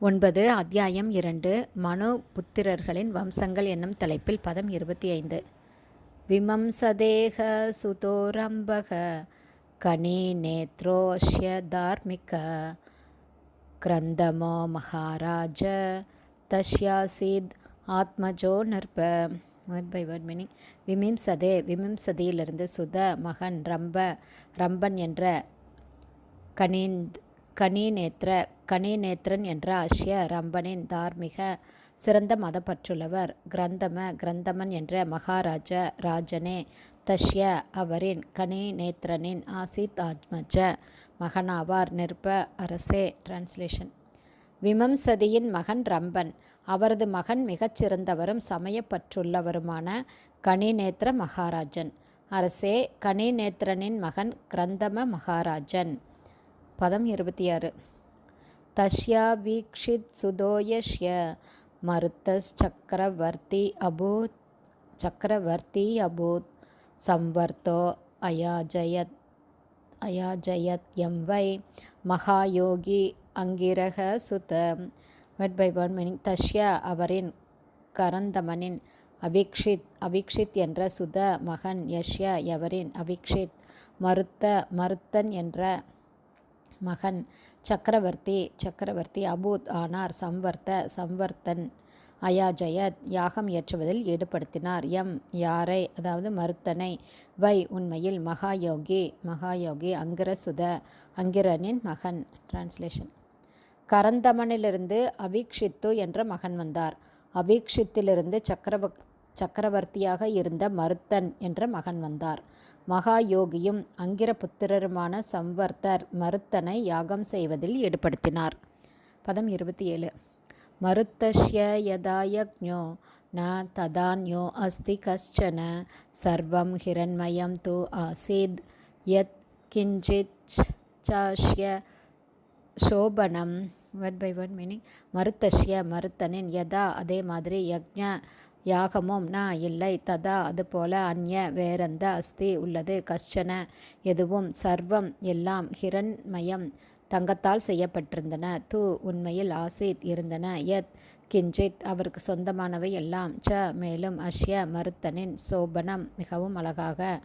ஒன்பது அத்தியாயம் இரண்டு மனு புத்திரர்களின் வம்சங்கள் என்னும் தலைப்பில் பதம் இருபத்தி ஐந்து. விமம்சதேக சுதோரம்பக கனி நேத்ரோஷ்ய தார்மிக கிரந்தமோ மகாராஜ தஷ்யாசித் ஆத்மஜோ நற்ப. வேர்ட் பை வேர்ட் மீனிங் விமிம்சதே விமிம்சதியிலிருந்து சுத மகன் ரம்ப ரம்பன் என்ற கனிந்த் கனிநேத்திர கனிநேத்திரன் என்ற அஷ்ய ரம்பனின் தார்மிக சிறந்த மதப்பற்றுள்ளவர். கிரந்தம கிரந்தமன் என்ற மகாராஜ ராஜனே தஷ்ய அவரின் கனிநேத்திரனின் ஆசித் ஆத்மஜ மகனாவார். நிற்ப அரசே டிரான்ஸ்லேஷன் விமம்சதியின் மகன் ரம்பன். அவரது மகன் மிகச்சிறந்தவரும் சமயப்பற்றுள்ளவருமான கனிநேத்திர மகாராஜன். அரசே கனிநேத்திரனின் மகன் கிரந்தம மகாராஜன். பதம் இருபத்தி ஆறு தஷ்யா வீக்ஷித் சுதோயஷ்ய மருத்தஸ் சக்கரவர்த்தி அபூத் சக்கரவர்த்தி அபூத் சம்வர்த்தோ அயாஜயத் அயாஜயத் எம் வை மகாயோகி அங்கிரக சுத வெட் பை ஒன் மீனிங் தஷ்யா அவரின் கரந்தமனின் அபிக்ஷித் அபிக்ஷித் என்ற சுத மகன் யஷ்யா எவரின் அபிக்ஷித் மருத்த மருத்தன் என்ற மகன். சக்கரவர்த்தி சக்கரவர்த்தி அபூத் ஆனார். சம்வர்த்த சம்வர்த்தன் அயாஜயத் யாகம் ஏற்றுவதில் ஈடுபடுத்தினார். எம் யாரை? அதாவது மருத்தனை. வை உண்மையில் மகாயோகி. மகாயோகி அங்கிரசுத அங்கிரனின் மகன். டிரான்ஸ்லேஷன் கரந்தமனிலிருந்து அபீக்ஷித்து என்ற மகன் வந்தார். அபீக்ஷித்திலிருந்து சக்கரவ சக்கரவர்த்தியாக இருந்த மருத்தன் என்ற மகன் வந்தார். மகா யோகியும் அங்கிர புத்திரருமான சம்வர்த்தர் மருத்தனை யாகம் செய்வதில் ஈடுபடுத்தினார். பதம் இருபத்தி ஏழு மருத்தஷ்ய யதாயக்ஞோ ந ததான்யோ அஸ்தி கஷ்டன சர்வம் ஹிரண்மயம் து ஆசீத் யத் கிஞ்சித் சாஷ்ய சோபனம். வேர்ட் பை வேர்ட் மீனிங் மருத்தஷ்ய மருத்தனின் யதா அதே மாதிரி யக்ஞ யாகமும் நான் இல்லை. ததா அதுபோல அந்ய வேறெந்த அஸ்தி உள்ளது. கஷ்டன எதுவும் சர்வம் எல்லாம் ஹிரண்மயம் தங்கத்தால் செய்யப்பட்டிருந்தன. தூ உண்மையில் ஆசித் இருந்தன. யத் கிஞ்சித் அவருக்கு சொந்தமானவை எல்லாம். ச மேலும் அஷ்ய மருத்தனின் சோபனம் மிகவும் அழகாக.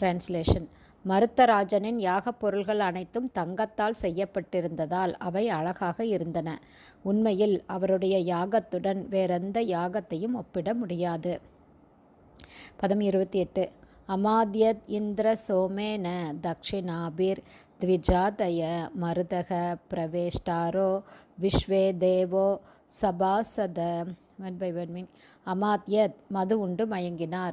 டிரான்ஸ்லேஷன் மருத்தராஜனின் யாகப் பொருள்கள் அனைத்தும் தங்கத்தால் செய்யப்பட்டிருந்ததால் அவை அழகாக இருந்தன. உண்மையில் அவருடைய யாகத்துடன் வேறெந்த யாகத்தையும் ஒப்பிட முடியாது. பதம் இருபத்தி எட்டு. அமாத்யத் இந்திர சோமேன தக்ஷிணாபிர் த்விஜாதய மருதக பிரவேஷ்டாரோ விஸ்வே தேவோ சபாசத ஒன் பை ஒன் மீன் அமாத்யத் மது உண்டு மயங்கினார்.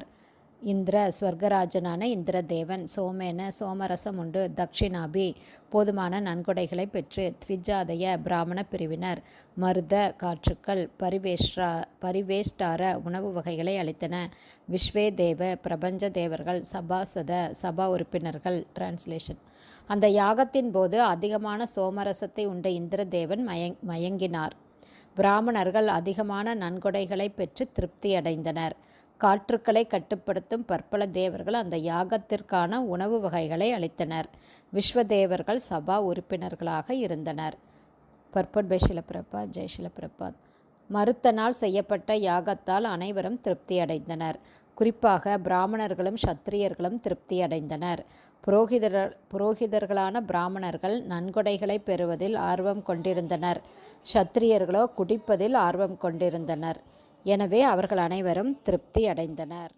இந்திர ஸ்வர்கராஜனான இந்திரதேவன் சோமேன சோமரசம் உண்டு. தக்ஷிணாபி போதுமான நன்கொடைகளை பெற்று த்விஜாதய பிராமண பிரிவினர். மருத காற்றுக்கள் பரிவேஷ்ரா பரிவேஷ்டார உணவு வகைகளை அளித்தன. விஸ்வே தேவ பிரபஞ்ச தேவர்கள் சபாசத சபா உறுப்பினர்கள். டிரான்ஸ்லேஷன் அந்த யாகத்தின் போது அதிகமான சோமரசத்தை உண்ட இந்திரதேவன் மயங் மயங்கினார். பிராமணர்கள் அதிகமான நன்கொடைகளை பெற்று திருப்தியடைந்தனர் காற்றுக்களை கட்டுப்படுத்தும் பற்பல தேவர்கள் அந்த யாகத்திற்கான உணவு வகைகளை அளித்தனர். விஸ்வதேவர்கள் சபா உறுப்பினர்களாக இருந்தனர். பர்பட் பை ஷிலப்பிரபாத் ஜெய் மறுத்த நாள் செய்யப்பட்ட யாகத்தால் அனைவரும் திருப்தி அடைந்தனர். குறிப்பாக பிராமணர்களும் சத்திரியர்களும் திருப்தி அடைந்தனர். புரோகிதர் புரோகிதர்களான பிராமணர்கள் நன்கொடைகளை பெறுவதில் ஆர்வம் கொண்டிருந்தனர். சத்திரியர்களோ குடிப்பதில் ஆர்வம் கொண்டிருந்தனர். எனவே அவர்கள் அனைவரும் திருப்தி அடைந்தனர்.